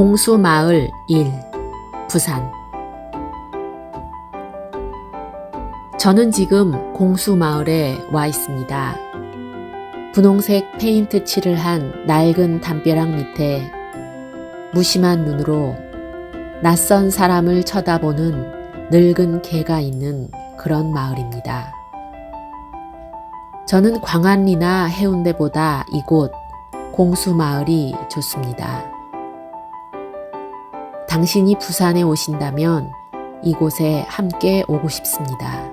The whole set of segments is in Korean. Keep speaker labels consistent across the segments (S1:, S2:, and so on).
S1: 공수마을 1 부산 저는 지금 공수마을에 와 있습니다. 분홍색 페인트 칠을 한 낡은 담벼락 밑에 무심한 눈으로 낯선 사람을 쳐다보는 늙은 개가 있는 그런 마을입니다. 저는 광안리나 해운대보다 이곳 공수마을이 좋습니다. 당신이 부산에 오신다면 이곳에 함께 오고 싶습니다.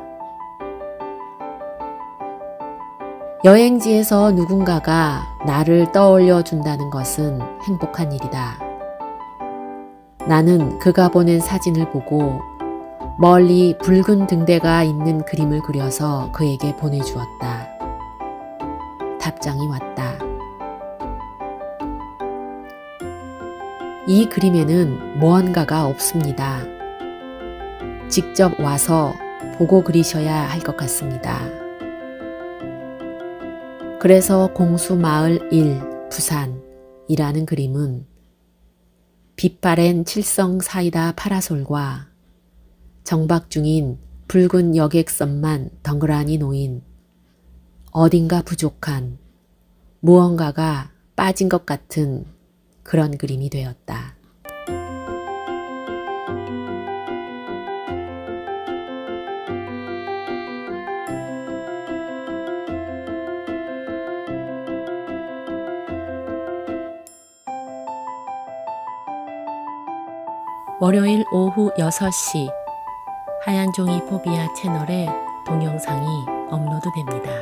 S1: 여행지에서 누군가가 나를 떠올려 준다는 것은 행복한 일이다. 나는 그가 보낸 사진을 보고 멀리 붉은 등대가 있는 그림을 그려서 그에게 보내주었다. 답장이 왔다. 이 그림에는 무언가가 없습니다. 직접 와서 보고 그리셔야 할 것 같습니다. 그래서 공수마을 1 부산이라는 그림은 빛바랜 칠성 사이다 파라솔과 정박 중인 붉은 여객선만 덩그라니 놓인 어딘가 부족한 무언가가 빠진 것 같은 그런 그림이 되었다. 월요일 오후 6시 하얀 종이 포비아 채널에 동영상이 업로드됩니다.